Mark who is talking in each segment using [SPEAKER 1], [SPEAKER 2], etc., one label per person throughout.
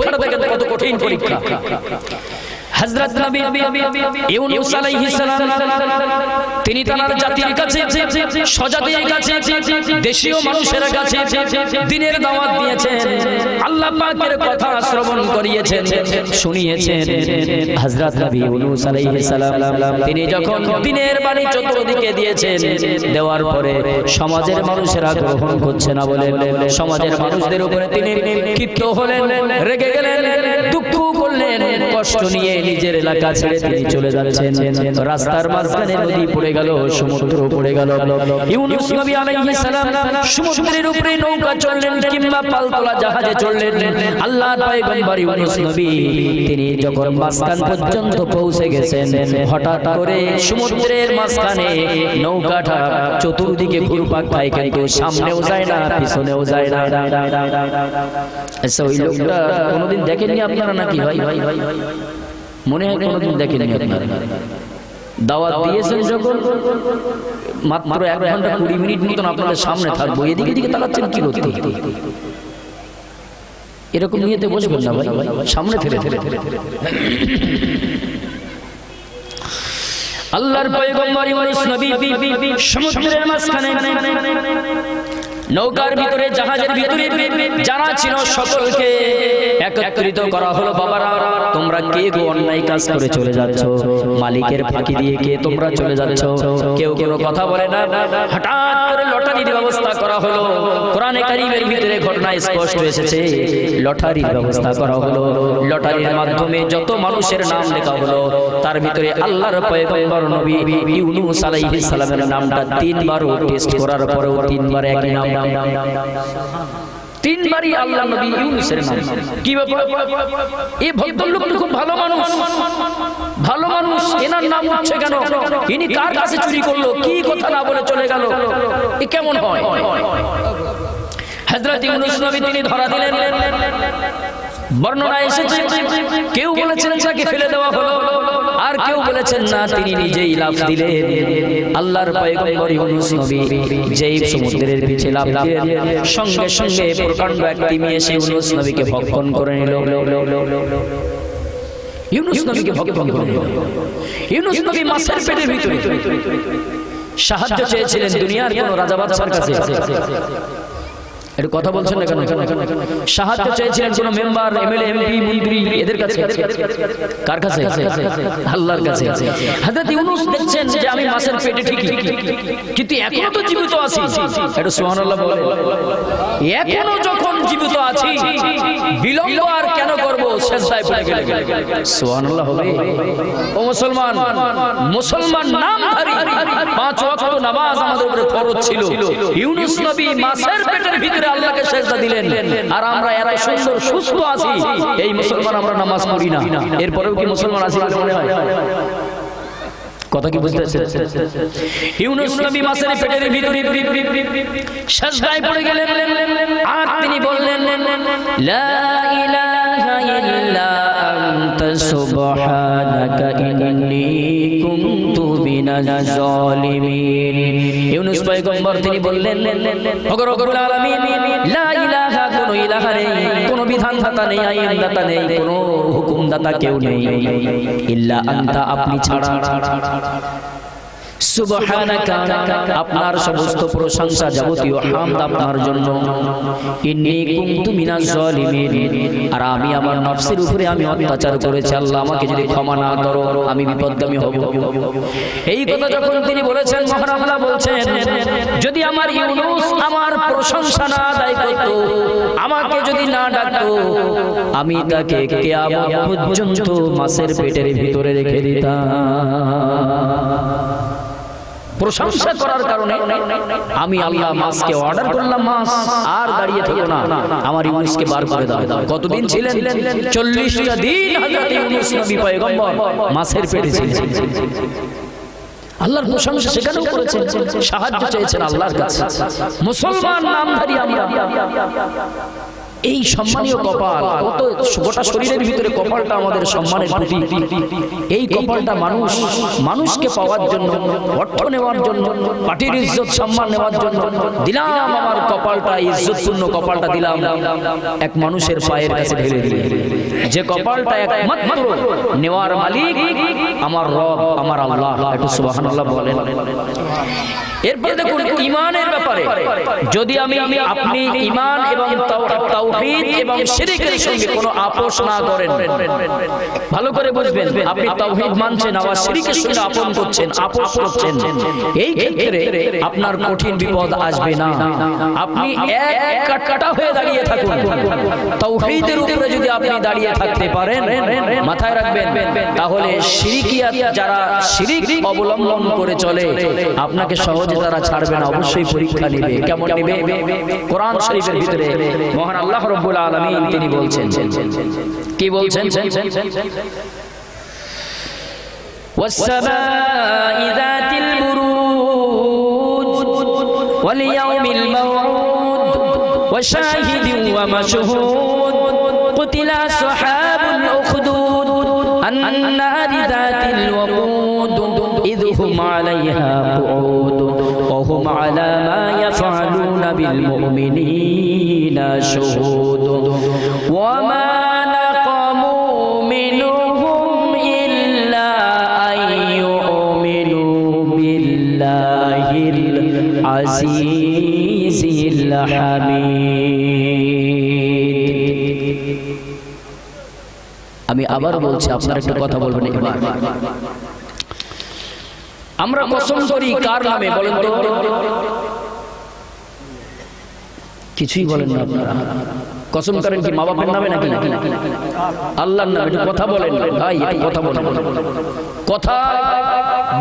[SPEAKER 1] পরীক্ষাটা দেখেন কত কঠিন পরীক্ষা। হযরত নবী ইউনূস আলাইহিস সালাম তিনি তার জাতির কাছে স্বজাতির কাছে দেশীয় মানুষের কাছে দিনের দাওয়াত দিয়েছেন। আল্লাহ পাকের কথা শ্রবণ করিয়েছেন শুনিয়েছেন। হযরত নবী ইউনূস আলাইহিস সালাম তিনি যখন দিনের বাণী চতুর্দিকে দিয়েছেন দেওয়ার পরে সমাজের মানুষেরা গ্রহণ করছে না বলে সমাজের মানুষদের উপরে তিনি ক্ষিপ্ত হলেন রেগে গেলেন দুঃখ করলেন কষ্ট নিয়ে নিজের এলাকা ছেড়ে তিনি চলে যাচ্ছেন রাস্তার মাঝখানে নদী পড়ে গেল, সমুদ্র পড়ে গেল। ইউনূস নবী আলাইহিস সালাম সমুদ্রের উপরে নৌকা চললেন কিংবা পালতোলা জাহাজে চললেন পয়গম্বর ইউনূস নবী, তিনি যখন পর্যন্ত পৌঁছে গেছেন, হঠাৎ করে সমুদ্রের মাঝখানে নৌকাটা চতুর্দিকে ঘুরপাক খায়, কিন্তু সামনেও যায় না, পিছনেও যায় না। আচ্ছা ওই লোকটা কোনোদিন দেখেননি আপনারা নাকি ভাই? মনে হয় কোনোদিন দেখেননি আপনারা। দাওয়াত দিয়েছেন যখন মাত্র এক ঘণ্টা কুড়ি মিনিট মতন আপনাদের সামনে থাকব। এদিকে দিকে তাকাচ্ছেন কি করতে এরকম নিয়েতে বসবেন না ভাই সামনে ফেলে ফেলে আল্লাহর পয়গম্বর ইউনূস নবী সমুদ্রের মাঝখানে নৌকার ভিতরে, জাহাজের ভিতরে যারা ছিল সকলকে একত্রিত করা হলো, বাবারা, তোমরা কে গো অন্যায় কাজ করে চলে যাচ্ছ? মালিকের ফাঁকি দিয়ে কে তোমরা চলে যাচ্ছ? কেউ কোনো কথা বলে না? হঠাৎ করে লটারির ব্যবস্থা করা হলো। কোরআনে ভিতরে ঘটনা স্পষ্ট এসেছে লটারির ব্যবস্থা করা হলো। লটারির মাধ্যমে যত মানুষের নাম লেখা হলো তার ভিতরে আল্লাহর পয়গম্বর নবী ইউনূস আলাইহিস সালামের নামটা তিনবার টেস্ট করার পরেও তিনবার একই নাম। তিনবারই আল্লাহ নবী ইউনূসের নাম। কি ব্যাপার? এই ভদ্রলোক তো খুব ভালো মানুষ। ভালো মানুষ এনার নাম হচ্ছে কেন? ইনি কার কাছে চুরি করল? কি কথা না বলে চলে গেল? এ কেমন হয়? হযরত ইউনূস নবী তিনি ধরা দিলেন। বর্ণনা এসেছে, কেউ বলেছেন তাকে ফেলে দেওয়া হলো, আর কেউ বলেছেন না, তিনি নিজেই লাফ দিলেন। আল্লাহর পয়গম্বর ইউনূস নবী যেই সমুদ্রের পিছে লাফ দিলেন, সঙ্গে সঙ্গে প্রকাণ্ড এক তিমি এসে ইউনূস নবীকে ভক্ষণ করে নিল। ইউনূস নবীকে ভক্ষণ করে নিল। ইউনূস নবী মাছের পেটের ভিতরে। সাহায্য চেয়েছিলেন, দুনিয়ার কোন রাজা বাদশার কাছে। একটু কথা বলছেন না কেন? সাহায্য চেয়েছিলেন কোন মেম্বার এমএলএ এমপি মন্ত্রী এদের কাছে? কার কাছে? আল্লাহর কাছে। হযরত ইউনূস দেখছেন যে আমি মাছের পেটে ঠিকই। কিন্তু এখনও তো জীবিত আছি। একটু সুবহানাল্লাহ বলে এখনও যখন জীবিত আছি। বিলম্ব আর কেন করব? সেজদায় পড়ে গেলে। সুবহানাল্লাহ হবে। ও মুসলমান মুসলমান নামধারী পাঁচ ওয়াক্ত নামাজ আমাদের উপরে ফরজ ছিল। ইউনূস নবী মাছের পেটের ভিতরে আল্লাহকে সেজদা দিলেন। আর আমরা এত সুন্দর সুস্থ আছি। এই মুসলমান আমরা নামাজ পড়ি না। এরপরেও কি মুসলমান আছি মনে হয়? কথা কি বুঝতেছেন ইউনূস নবী মাছের পেটের ভিতরে সেজদায় পড়ে গেলেন। আর তিনি বললেন, লা ইলাহা ইল্লা আনতা সুবহানাকা ইন্নী কুনতু মিনাজ জালিমিন। ইউনূস পয়গম্বর তিনি বললেন, ওগো রব্বুল আলামিন, লা কোন ইলাহা নেই, কোন নেই, আইনদাতা নেই, কোন হুকুমদাতা কেউ নেই। ইল্লা আন্তা, আপনি ছাড়া। সুবহানাকা আপনার সমস্ত প্রশংসা যাবতীয় হামদ আপনার জন্য। ইন্নী কুনতু মিনাজ জালিমিন। আর আমি আমার নফসের উপরে আমি অত্যাচার করেছি, আল্লাহ আমাকে যদি ক্ষমা না করো, আমি বিপদগামী হব। এই কথা যখন তিনি বলেছেন, মহান আল্লাহ বলছেন, যদি আমার আমার প্রশংসা না আদায় করত, আমাকে যদি না ডাকতো, আমি তাকে কিয়ামত পর্যন্ত মাছের পেটের ভিতরে রেখে দিতাম। প্রশংসা করার কারণে আমি আল্লাহ মাছকে অর্ডার করলাম মাছ, আর দাঁড়িয়ে থাকো না। আমার ইউনুসকে বার করে দাও। কতদিন ছিলেন? চল্লিশটা দিন হযরত ইউনুস নবী পয়গম্বর মাছের পেটে ছিলেন। আল্লাহর প্রশংসা সেখানেও করেছেন। সাহায্য চেয়েছেন আল্লাহর কাছে। মুসলমান নামধারী আমরা। এই সম্মানীয় কপাল কত গোটা শরীরের ভিতরে কপালটা আমাদের সম্মানের এই কপালটা মানুষ মানুষকে পাওয়ার জন্য অর্থ নেওয়ার জন্য পার্টির ইজ্জত সম্মান নেওয়ার জন্য দিলাম আমার কপালটা ইজ্জতপূর্ণ কপালটা দিলাম। এক মানুষের পায়ের কাছে ঢেলে দিলে যে কপালটা একমাত্র নেওয়ার মালিক আমার রব আমার আল্লাহ। একটু সুবহানাল্লাহ বলেন। এরপরে দেখুন ইমানের ব্যাপারে। যদি আমি আপনি ইমান এবং তাওহীদ এবং শিরকের সঙ্গে কোনো আপোষ না করেন, ভালো করে বুঝবেন, আপনি তাওহীদ মানছেন, আবার শিরকের সঙ্গে আপন করছেন, আপোষ করছেন। এই ক্ষেত্রে আপনার কঠিন বিপদ আসবে না। আপনি এক কাটা হয়ে দাঁড়িয়ে থাকুন। তাওহীদের উপরে যদি আপনি দাঁড়িয়ে থাকতে পারেন, মাথায় রাখবেন, তাহলে শিরিকিয়াত যারা শিরিক অবলম্বন করে চলে, আপনাকে সহজে তারা ছাড়বে না অবশ্যই পরীক্ষা নেবে কেমন নেবে কোরআন শরীফের ভিতরে মহান আল্লাহ রব্বুল আলামিন তিনি বলছেন কি বলছেন والسماء ذات البروج واليوم الموعود وشاهد ومشهود قتل أصحاب الأخدود النار ذات الوقود إذ هم عليها يفعلون بالمؤمنين شهود وما نقموا منهم إلا أن يؤمنوا بالله العزيز الحميد আমি আবার বলছি আপনারা একটু কথা বলবেন এবার আমরা কসম করি কার নামে বলেন তো কিছুই বলেন না আপনারা। কসম করেন কি মা বাপের নামে নাকি? আল্লাহর নামে একটু কথা বলেন। ভাই একটু কথা বলেন। কথা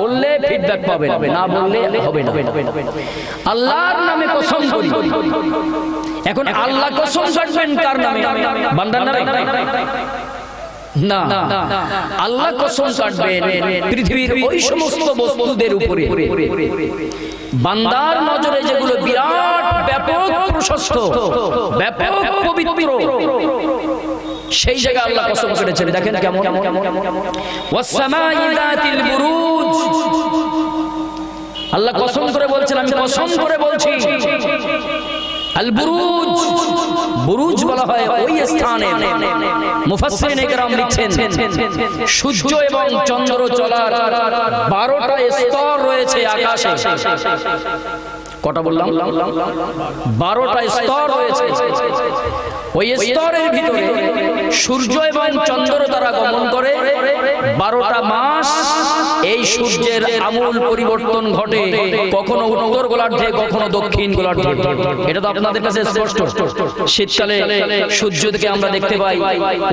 [SPEAKER 1] বললে ফিডব্যাক পাবেন। না বললে হবে না। আল্লাহর নামে কসম করি। এখন আল্লাহ কসম কাটবেন কার নামে? বান্দার নামে? না। আল্লাহ কসম কাটবেন পৃথিবীর ওই সমস্ত বস্তুদের উপরে। বান্দার নজরে যেগুলো বিরাট সেই জায়গায় আল্লাহ কসম করেছেন দেখেন কেমন। আল্লাহ কসম করে বলছেন, আমি কসম করে বলছি বুরুজ। বলা হয় সূর্য এবং চন্দ্র চলার 12টা স্তর রয়েছে আকাশে। কটা বললাম? 12টা স্তর রয়েছে। ওই স্তরের ভিতরে সূর্য এবং চন্দ্র তারা গমন করে বারোটা মাস এই সূর্যের আমূল পরিবর্তন ঘটে। কখনো উত্তর গোলার্ধে, কখনো দক্ষিণ গোলার্ধে। এটা তো আপনাদের কাছে স্পষ্ট। শীতকালে সূর্যকে আমরা দেখতে পাই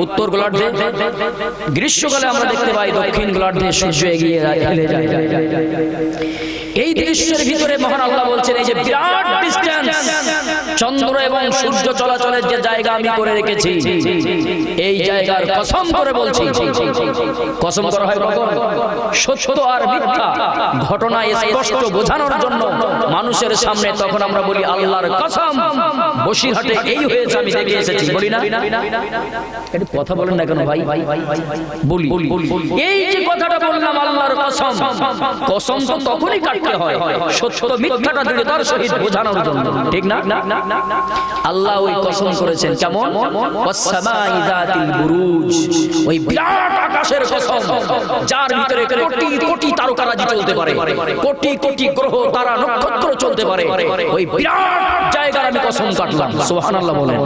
[SPEAKER 1] উত্তর গোলার্ধে, গ্রীষ্মকালে আমরা দেখতে পাই দক্ষিণ গোলার্ধে সূর্য এগিয়ে যায়। এই দৃশ্যের ভিতরে মহান আল্লাহ বলছেন এই যে বিরাট ডিস্টেন্স চন্দ্র এবং সূর্য চলাচলের যে জায়গা আমি করে রেখেছি, এই জায়গার কসম করে বলছি, কসম করা হয় কখন? সত্য আর মিথ্যা ঘটনা স্পষ্ট বোঝানোর জন্য মানুষের সামনে তখন আমরা বলি, আল্লাহর কসম। বসিরহাটে এই হয়েছে, আমি দেখে এসেছি। বলি না? একটু কথা বলেন না কেন ভাই? বলি এই যে কথাটা বললাম, আল্লাহর কসম কসম তো তখনই কাটতে হয়। সত্য মিথ্যাটা দৃঢ়তার সহিত বোঝানোর জন্য। ঠিক না? আল্লাহ ওই কসম করেছেন, কেমন? ওই বিরাট আকাশের কসম, যার ভিতরে কোটি কোটি চলতে পারে, কোটি কোটি গ্রহ, তারা নক্ষত্র চলতে পারে, ওই বিরাট জায়গার আমি কসম কাটলাম বলেন।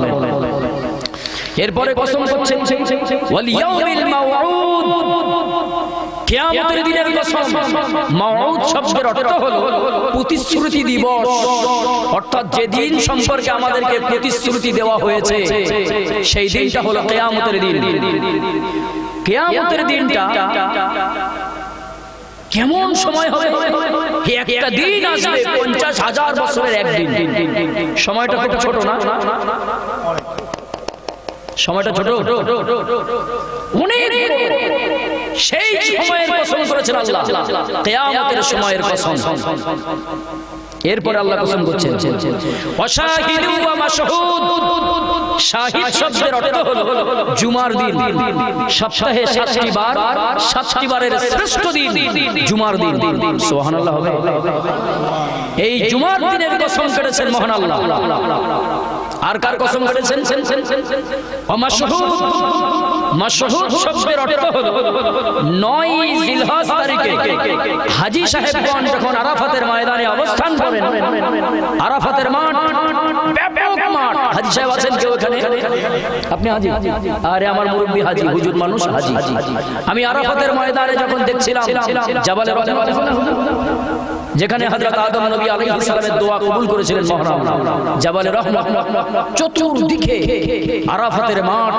[SPEAKER 1] এরপরে কসম করছেন কিয়ামতের দিনের কসম মাউউদ শব্দের অর্থ হলো প্রতিশ্রুতি দিবস। অর্থাৎ যে দিন সম্পর্কে আমাদেরকে প্রতিশ্রুতি দেওয়া হয়েছে সেই দিনটা হলো কিয়ামতের দিন। কিয়ামতের দিনটা কেমন সময় হবে? একটা দিন আসবে পঞ্চাশ হাজার বছরের একদিন। সময়টা খুব ছোট না? সময়টা ছোট? অনেক। সেই সময়ের কসম করেছেন আল্লাহ। কিয়ামতের সময়ের কসম। এরপরে আল্লাহ কসম করছেন। অশাহিদু ওয়া মাশহুদ। শাহিদ শব্দের অর্থ হলো জুমার দিন। সপ্তাহে বার বারের শ্রেষ্ঠ দিন জুমার দিন। সুবহানাল্লাহ হবে। এই জুমার দিনের কসম করেছেন মহান আল্লাহ। আর কার কসম করেছেন অমাশহুদ মাশহুদ শব্দের অর্থ হলো নয় জিলহজ তারিখে হাজী সাহেবগণ যখন আরাফাতের ময়দানে অবস্থান করেন, আরাফাতের মাঠ, ব্যাপক মাঠ। হাজী সাহেব আছেন কেউ এখানে? আপনি হাজী? আরে আমার মুরব্বী হাজী, হুজুর মানুষ হাজী। আমি আরাফাতের ময়দানে যখন দেখছিলাম জাবালে যেখানে হযরত আদম নবী আলাইহিস সালামের দোয়া কবুল করেছিলেন মহরম। জাবালে রহমত। চতুর্দিকে আরাফাতের মাঠ।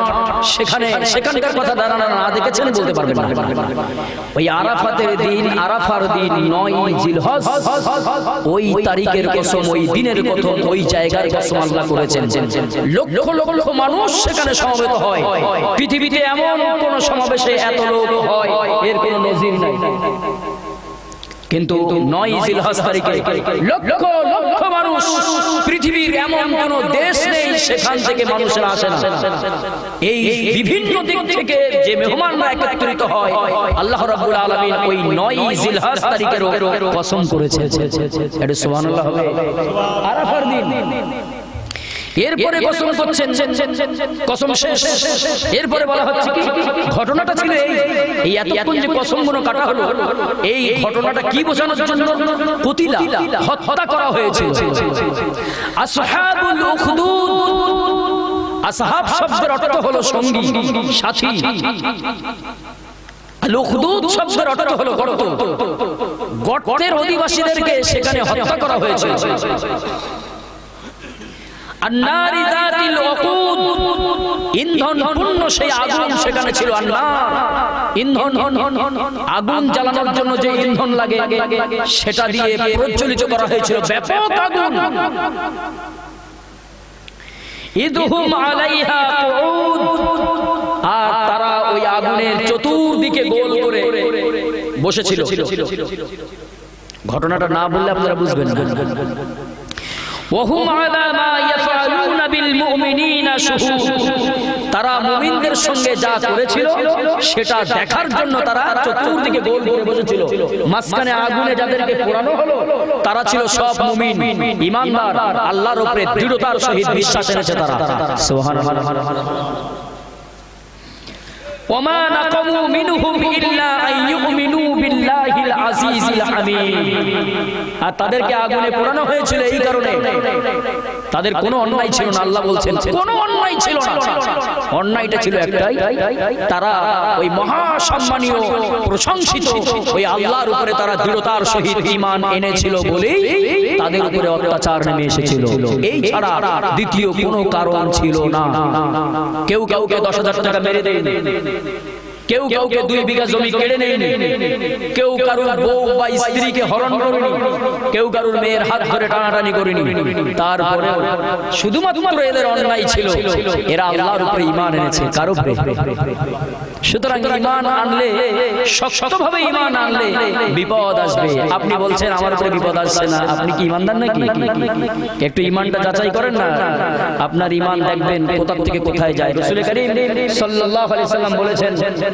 [SPEAKER 1] সেখানে সেখানকার কথা দাঁড়ানো না দেখেছেন বলতে পারবেন না। ওই আরাফাতের দিন, আরাফার দিন নয় জিলহজ। ওই তারিখের কসম, ওই দিনের কসম, ওই জায়গার কসম আল্লাহ করেছেন। লক্ষ লক্ষ মানুষ সেখানে সমবেত হয়। পৃথিবীতে এমন কোন সমাবেশে এত লোক হয়, এর কোনো নজির নাই। কিন্তু নয় জিলহজ তারিখে লক্ষ লক্ষ মানুষ পৃথিবীর এমন কোন দেশ নেই সেখান থেকে মানুষেরা আসে না। এই বিভিন্ন দিক থেকে যে মেহমানরা একত্রিত হয় আল্লাহ রাব্বুল আলামিন ওই নয় জিলহজ তারিখের কসম করেছে। এটা সুবহানাল্লাহ হবে। আরাফার দিন। এরপরে কসম করছেন কসম শেষ। এরপরে বলা হচ্ছে কি? ঘটনাটা ছিল এই এই। এতক্ষণ যে কসমগুলো কাটা হলো এই ঘটনাটা কি বোঝানোর জন্য কুতিলা হত্যা করা হয়েছে। আসহাবুল উখদুদ। আসহাব শব্দের অর্থ হলো সঙ্গী সাথী। লুখদুদ শব্দের অর্থ হলো গর্ত। গর্তের অধিবাসীদেরকে সেখানে হত্যা করা হয়েছে। ইন্ধন পূর্ণ সেই আগুন সেখানে ছিল ইন্ধন আগুন জ্বালানোর জন্য যে ইন্ধন লাগে সেটা দিয়ে প্রজ্বলিত করা হয়েছিল ব্যাপক আগুন। ইদহুম আলাইহা আর তারা ওই আগুনের চতুর্দিকে গোল করে বসেছিল। ঘটনাটা না বললে আপনারা বুঝবেন তারা সঙ্গে যা করেছিল সেটা দেখার জন্য তারা চতুর্দিকে গোল করে বসেছিল। মাঝখানে আগুনে যাদেরকে পোড়ানো হলো তারা ছিল সব মুমিন। ইমানদার আল্লাহর উপরে দৃঢ়তার সহিত বিশ্বাস এনেছে তারা। আর তাদেরকে আগুনে পোড়ানো হয়েছিল এই কারণে। তাদের কোনো অন্যায় ছিল না, আল্লাহ বলছেন। কোনো অন্যায় ছিল না। অন্যায়টা ছিল একটাই, তারা ওই মহা সম্মানীয় প্রশংসিত ওই আল্লাহর উপরে তারা দৃঢ়তার সহিত ঈমান এনেছিল বলেই তাদের উপরে অত্যাচার নেমে এসেছিল। এই ছাড়া দ্বিতীয় কোনো কারণ ছিল না। কেউ কাউকে দশ হাজার টাকা মেরে দেয় কেউ কাউকে দুই বিঘা জমি কেড়ে নেয়নি। কেউ কারুর বউ বা স্ত্রীকে হরণ করেনি। কেউ কারুর মেয়ের হাত ধরে টানাটানি করেনি। তারপরে শুধুমাত্র এদের অন্যায় ছিল। এরা আল্লাহর উপরে ঈমান এনেছে কারও সুতরাং ঈমান আনলে শক্তভাবে ঈমান আনলে বিপদ আসবে। আপনি বলছেন আমার উপরে বিপদ আসছে না। আপনি কি ঈমানদার নাকি? একটু ঈমানটা যাচাই করেন না। আপনার ঈমান দেখবেন কোথা থেকে কোথায় যায়। রাসূল করিম সাল্লাল্লাহু আলাইহি সাল্লাম বলেছেন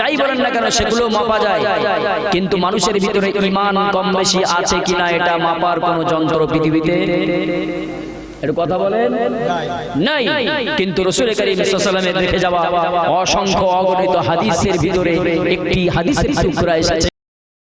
[SPEAKER 1] যাই বলেন না কেন সেগুলো মাপা যায়। কিন্তু মানুষের ভিতরে ইমান কম বেশি আছে কিনা এটা মাপার কোনো যন্ত্র পৃথিবীতে কথা বলেন। নাই। কিন্তু রসুল করিম সাল্লামের দেখে যাওয়া অসংখ্য অগণিত হাদিসের ভিতরে একটি হাদিসের টুকরা এসেছে।